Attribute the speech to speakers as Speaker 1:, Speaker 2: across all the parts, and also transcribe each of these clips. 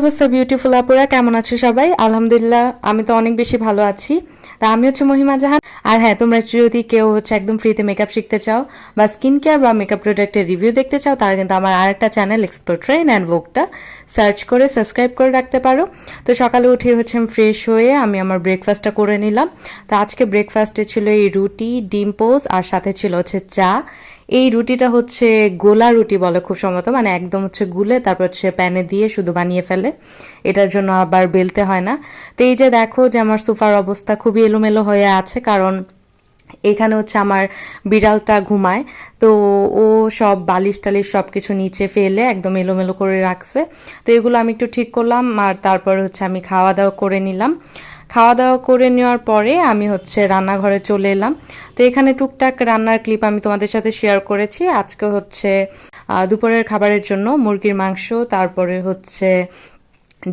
Speaker 1: অবস্থা বিউটিফুল আপুরা, কেমন আছো সবাই? আলহামদুলিল্লাহ, আমি তো অনেক বেশি ভালো আছি। তা আমি হচ্ছে মহিমা জাহান। আর হ্যাঁ তোমরা যদি কেউ হচ্ছে একদম ফ্রিতে মেকআপ শিখতে চাও বা স্কিন কেয়ার বা মেকআপ প্রোডাক্টের রিভিউ দেখতে চাও তারা কিন্তু আমার আরেকটা চ্যানেল এক্সপ্লোর ট্রেন অ্যান্ড ভোগটা সার্চ করে সাবস্ক্রাইব করে রাখতে পারো। তো সকালে উঠে হচ্ছে ফ্রেশ হয়ে আমি আমার ব্রেকফাস্টটা করে নিলাম। তো আজকে ব্রেকফাস্টে ছিল এই রুটি, ডিম পোজ আর সাথে ছিল হচ্ছে চা। এই রুটিটা হচ্ছে গোলা রুটি বলে খুব সম্ভবত মানে একদম হচ্ছে গুলে তারপর হচ্ছে প্যানে দিয়ে শুধু বানিয়ে ফেলে। এটার জন্য আবার বেলতে হয় না। তো এই যে দেখো যে আমার সোফার অবস্থা খুবই এলোমেলো হয়ে আছে, কারণ এখানে হচ্ছে আমার বিড়ালটা ঘুমায়, তো ও সব বালিশ টালিশ সব কিছু নিচে ফেলে একদম এলোমেলো করে রাখছে। তো এগুলো আমি একটু ঠিক করলাম, আর তারপর হচ্ছে আমি খাওয়া দাওয়া করে নিলাম। খাওয়া দাওয়া করে নেওয়ার পরে আমি হচ্ছে রান্নাঘরে চলে এলাম। তো এখানে টুকটাক রান্নার ক্লিপ আমি তোমাদের সাথে শেয়ার করেছি। আজকে হচ্ছে দুপুরের খাবারের জন্য মুরগির মাংস, তারপরে হচ্ছে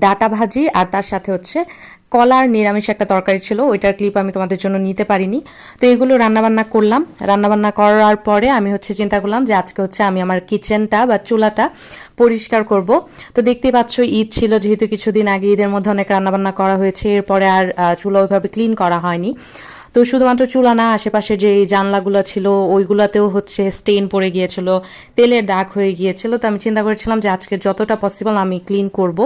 Speaker 1: ডাটা ভাজি, আর তার সাথে হচ্ছে কলার নিরামিষ একটা তরকারি ছিল, ওইটার ক্লিপ আমি তোমাদের জন্য নিতে পারিনি। তো এগুলো রান্নাবান্না করলাম। রান্নাবান্না করার পরে আমি হচ্ছে চিন্তা করলাম যে আজকে হচ্ছে আমি আমার কিচেনটা বা চুলাটা পরিষ্কার করব। তো দেখতেই পাচ্ছ, ঈদ ছিল, যেহেতু কিছুদিন আগে ঈদের মধ্যে অনেক রান্নাবান্না করা হয়েছে, এরপরে আর চুলা ওইভাবে ক্লিন করা হয়নি। তো শুধুমাত্র চুলা না, আশেপাশে যে জানলাগুলো ছিল, ওইগুলোতেও হচ্ছে স্টেন পড়ে গিয়েছিল, তেলের দাগ হয়ে গিয়েছিল। তো আমি চিন্তা করেছিলাম যে আজকে যতটা পসিবল আমি ক্লিন করব।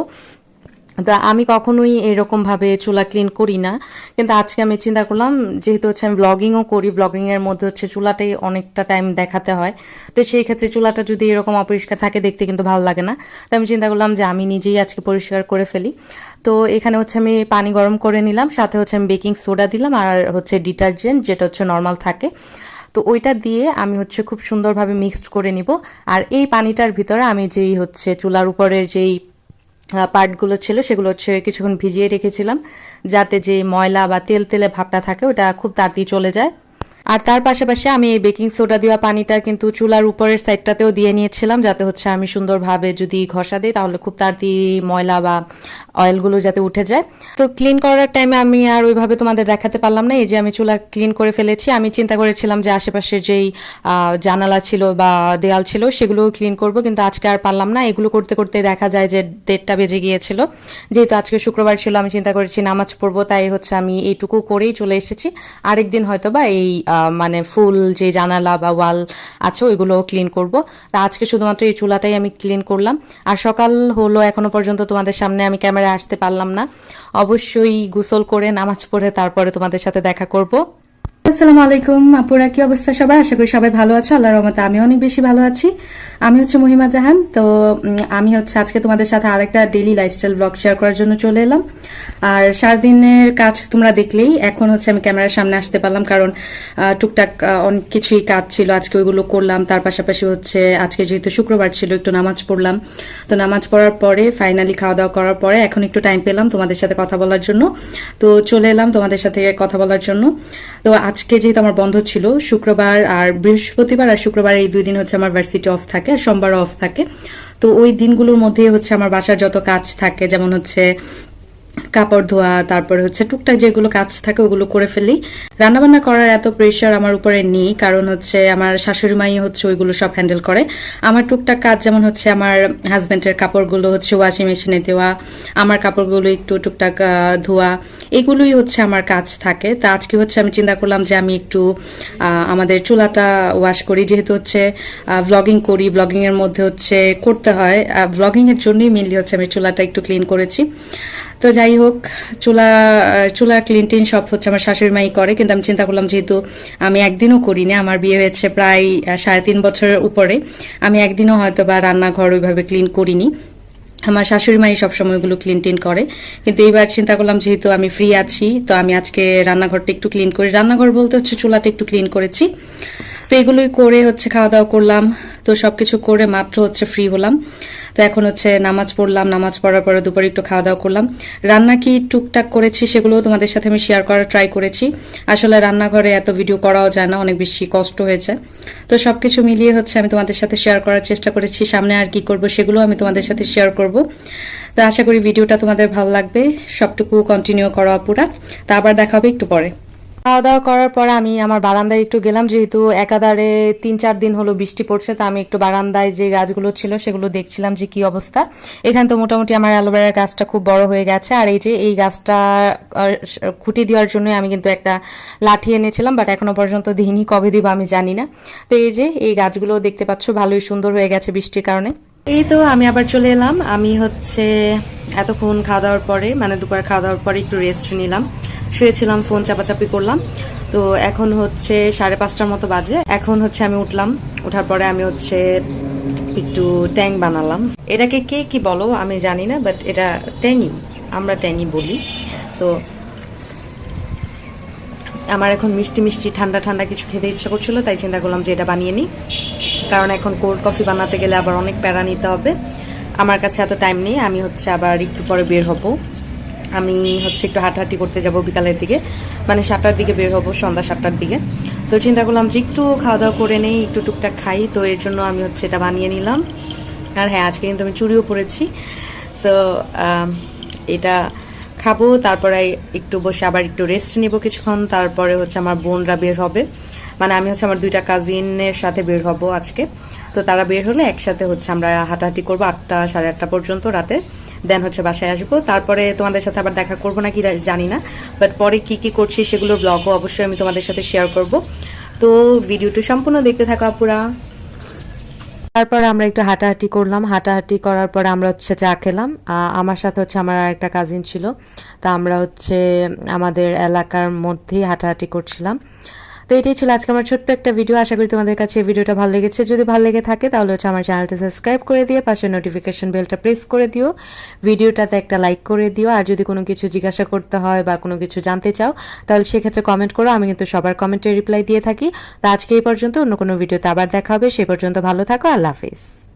Speaker 1: তো আমি কখনোই এরকমভাবে চুলা ক্লিন করি না। কিন্তু আজকে আমি চিন্তা করলাম, যেহেতু হচ্ছে আমি ব্লগিংও করি ব্লগিংয়ের মধ্যে হচ্ছে চুলাটাই অনেকটা টাইম দেখাতে হয়। তো সেই ক্ষেত্রে চুলাটা যদি এরকম অপরিষ্কার থাকে, দেখতে কিন্তু ভালো লাগে না। তো আমি চিন্তা করলাম যে আমি নিজেই আজকে পরিষ্কার করে ফেলি। তো এখানে হচ্ছে আমি পানি গরম করে নিলাম, সাথে হচ্ছে আমি বেকিং সোডা দিলাম আর হচ্ছে ডিটারজেন্ট যেটা হচ্ছে নর্মাল থাকে। তো ওইটা দিয়ে আমি হচ্ছে খুব সুন্দরভাবে মিক্সড করে নিব। আর এই পানিটার ভিতরে আমি যেই হচ্ছে চুলার উপরের যেই পার্টগুলো ছিল, সেগুলো হচ্ছে কিছুক্ষণ ভিজিয়ে রেখেছিলাম, যাতে যে ময়লা বা তেল তেলে ভাবটা থাকে, ওটা খুব তাড়াতাড়ি চলে যায়। আর তার পাশাপাশি আমি এই বেকিং সোডা দেওয়া পানিটা কিন্তু চুলার উপরের সাইডটাতেও দিয়ে নিয়েছিলাম, যাতে হচ্ছে আমি সুন্দরভাবে যদি ঘষা দিই তাহলে খুব তাড়াতাড়ি ময়লা বা অয়েলগুলো যাতে উঠে যায়। তো ক্লিন করার টাইমে আমি আর ওইভাবে তোমাদের দেখাতে পারলাম না, এই যে আমি চুলা ক্লিন করে ফেলেছি। আমি চিন্তা করেছিলাম যে আশেপাশে যেই জানালা ছিল বা দেয়াল ছিল সেগুলো ক্লিন করব, কিন্তু আজকে আর পারলাম না। এগুলো করতে করতে দেখা যায় যে দেড়টা বেজে গিয়েছিল। যেহেতু আজকে শুক্রবার ছিল, আমি চিন্তা করেছি নামাজ পড়ব, তাই হচ্ছে আমি এইটুকু করেই চলে এসেছি। আরেকদিন হয়তো বা এই মানে ফুল যে জানালা বা ওয়াল আছে, ওইগুলো ক্লিন করব। তা আজকে শুধুমাত্র এই চুলাটাই আমি ক্লিন করলাম। আর সকাল হলো এখনও পর্যন্ত তোমাদের সামনে আমি ক্যামেরায় আসতে পারলাম না। অবশ্যই গোসল করে নামাজ পড়ে তারপরে তোমাদের সাথে দেখা করব। আসসালামু আলাইকুম। আপুরা, কি অবস্থা সবার? আশা করি সবাই ভালো আছো। আল্লাহর রহমতে আমি অনেক বেশি ভালো আছি। আমি হচ্ছে মহিমা জাহান। তো আমি হচ্ছে আজকে তোমাদের সাথে আরেকটা ডেইলি লাইফস্টাইল ব্লগ শেয়ার করার জন্য চলে এলাম। আর সারাদিনের কাজ তোমরা দেখলেই এখন হচ্ছে আমি ক্যামেরার সামনে আসতে পারলাম কারণ টুকটাক অনেক কিছুই কাজ ছিল। আজকে ওইগুলো করলাম। তার পাশাপাশি হচ্ছে আজকে যেহেতু শুক্রবার ছিল, একটু নামাজ পড়লাম। তো নামাজ পড়ার পরে ফাইনালি খাওয়া দাওয়া করার পরে এখন একটু টাইম পেলাম তোমাদের সাথে কথা বলার জন্য। তো চলে এলাম তোমাদের সাথে কথা বলার জন্য। তো আজকে যেহেতু আমার বন্ধ ছিল, শুক্রবার আর বৃহস্পতিবার আর শুক্রবার এই দুই দিন হচ্ছে আমার ভার্সিটি অফ থাকে, আর সোমবার অফ থাকে। তো ওই দিনগুলোর মধ্যেই হচ্ছে আমার বাসার যত কাজ থাকে, যেমন হচ্ছে কাপড় ধোয়া, তারপরে হচ্ছে টুকটাক যেগুলো কাজ থাকে ওগুলো করে ফেলি। রান্নাবান্না করার এত প্রেশার আমার উপরে নেই, কারণ হচ্ছে আমার শাশুড়ি মাই হচ্ছে ওইগুলো সব হ্যান্ডেল করে। আমার টুকটাক কাজ যেমন হচ্ছে আমার হাজব্যান্ডের কাপড়গুলো হচ্ছে ওয়াশিং মেশিনে দেওয়া, আমার কাপড়গুলো একটু টুকটাক ধোয়া এগুলোই হচ্ছে আমার কাজ থাকে। তা আজকে হচ্ছে আমি চিন্তা করলাম যে আমি একটু আমাদের চুলাটা ওয়াশ করি। যেহেতু হচ্ছে ব্লগিং করি ব্লগিং এর মধ্যে হচ্ছে করতে হয়। ব্লগিং এর জন্যই মেনলি হচ্ছে আমি চুলাটা একটু ক্লিন করেছি। তো যাই হোক, চুলা চুলা ক্লিন টিন সব হচ্ছে আমার শাশুড়ি মাই করে। কিন্তু আমি চিন্তা করলাম যেহেতু আমি একদিনও করিনি, আমার বিয়ে হয়েছে প্রায় সাড়ে তিন বছরের উপরে। আমি একদিনও হয়তো বা রান্নাঘর ওইভাবে ক্লিন করিনি। আমার শাশুড়ি মাই সবসময় ওগুলো ক্লিন টিন করে। কিন্তু এইবার চিন্তা করলাম, যেহেতু আমি ফ্রি আছি, তো আমি আজকে রান্নাঘরটা একটু ক্লিন করি। রান্নাঘর বলতে হচ্ছে চুলাটা একটু ক্লিন করেছি। তো এগুলোই করে হচ্ছে খাওয়া দাওয়া করলাম। তো সবকিছু করে মাত্র হচ্ছে ফ্রি হলাম। তো এখন হচ্ছে নামাজ পড়লাম, নামাজ পড়ার পরে দুপুরে একটু খাওয়া দাওয়া করলাম। রান্না কি টুকটাক করেছি সেগুলোও তোমাদের সাথে আমি শেয়ার করার ট্রাই করেছি। আসলে রান্নাঘরে এত ভিডিও করাও যায় না, অনেক বেশি কষ্ট হয়েছে। তো সবকিছু মিলিয়ে হচ্ছে আমি তোমাদের সাথে শেয়ার করার চেষ্টা করেছি, সামনে আর কি করব সেগুলো আমি তোমাদের সাথে শেয়ার করব। তো আশা করি ভিডিওটা তোমাদের ভালো লাগবে। সবটুকু কন্টিনিউ করো আপুরা। তা আবার দেখা হবে একটু পরে। খাওয়া দাওয়া করার পর আমি আমার বারান্দায় একটু গেলাম, যেহেতু একাধারে তিন চার দিন হলো বৃষ্টি পড়ছে, তো আমি একটু বারান্দায় যে গাছগুলো ছিল সেগুলো দেখছিলাম যে কি অবস্থা। এখানে তো মোটামুটি আমার অ্যালোভেরার গাছটা খুব বড় হয়ে গেছে, আর এই যে এই গাছটা খুঁটি দেওয়ার জন্য আমি কিন্তু একটা লাঠি এনেছিলাম, বাট এখনও পর্যন্ত দিইনি, কবে দিব আমি জানি না। তো এই যে এই গাছগুলো দেখতে পাচ্ছ, ভালোই সুন্দর হয়ে গেছে বৃষ্টির কারণে। এই তো আমি আবার চলে এলাম। আমি হচ্ছে এতক্ষণ খাওয়া দাওয়ার পরে মানে দুপুর খাওয়া দাওয়ার পরে একটু রেস্ট নিলাম। শুয়েছিলাম ফোন চাপাচাপি করলাম। তো এখন হচ্ছে সাড়ে পাঁচটার মতো বাজে। এখন হচ্ছে আমি উঠলাম। ওঠার পরে আমি হচ্ছে একটু ট্যাং বানালাম। এটাকে কে কি বলো আমি জানি না বাট এটা ট্যাঙ্গি আমরা ট্যাঙ্গি বলি। সো আমার এখন মিষ্টি মিষ্টি ঠান্ডা ঠান্ডা কিছু খেতে ইচ্ছা করছিল, তাই চিন্তা করলাম যে এটা বানিয়ে নিই। কারণ এখন কোল্ড কফি বানাতে গেলে আবার অনেক প্যারা নিতে হবে। আমার কাছে এত টাইম নেই, আমি হচ্ছে আবার একটু পরে বের হব। আমি হচ্ছে একটু হাঁটাহাঁটি করতে যাব বিকালের দিকে মানে সাতটার দিকে বের হব, সন্ধ্যা সাতটার দিকে। তো চিন্তা করলাম যে একটু খাওয়া দাওয়া করে নেই, একটু টুকটাক খাই, তো এর জন্য আমি হচ্ছে এটা বানিয়ে নিলাম। আর হ্যাঁ আজকে কিন্তু আমি চুড়িও পরেছি সো এটা খাব, তারপরে একটু বসে আবার একটু রেস্ট নিব কিছুক্ষণ, তারপরে হচ্ছে আমার বোনরা বের হবে। মানে আমি হচ্ছে আমার দুইটা কাজিনের সাথে বের হব আজকে। তো তারা বের হলে একসাথে হচ্ছে আমরা হাঁটাহাঁটি করব আটটা, সাড়ে আটটা পর্যন্ত রাতে। দেন হচ্ছে বাসায় আসব। তারপরে তোমাদের সাথে আবার দেখা করব না কি জানি না। বাট পরে কি কি করছি সেগুলোর ব্লগও অবশ্যই আমি তোমাদের সাথে শেয়ার করব। তো ভিডিওটি সম্পূর্ণ দেখতে থাকো আপুরা। তারপর আমরা একটু হাঁটাহাঁটি করলাম। হাঁটাহাঁটি করার পর আমরা হচ্ছে চা খেলাম। আমার সাথে হচ্ছে আমার একটা কাজিন ছিল। তা আমরা হচ্ছে আমাদের এলাকার মধ্যেই হাঁটাহাঁটি করছিলাম। তো এটাই ছিল আজকে আমার ছোট্ট একটা ভিডিও আশা করি তোমাদের কাছে ভিডিওটা ভালো লেগেছে। যদি ভালো লেগে থাকে, তাহলে হচ্ছে আমার চ্যানেলটা সাবস্ক্রাইব করে দিয়ে পাশে নোটিফিকেশন বেলটা প্রেস করে দিও। ভিডিওটাতে একটা লাইক করে দিও। আর যদি কোনো কিছু জিজ্ঞাসা করতে হয় বা কোনো কিছু জানতে চাও, তাহলে সেক্ষেত্রে কমেন্ট করো। আমি কিন্তু সবার কমেন্টে রিপ্লাই দিয়ে থাকি। তো আজকে এই পর্যন্ত অন্য কোনো ভিডিওতে আবার দেখা হবে। সে পর্যন্ত ভালো থাকো। আল্লাহ হাফিজ।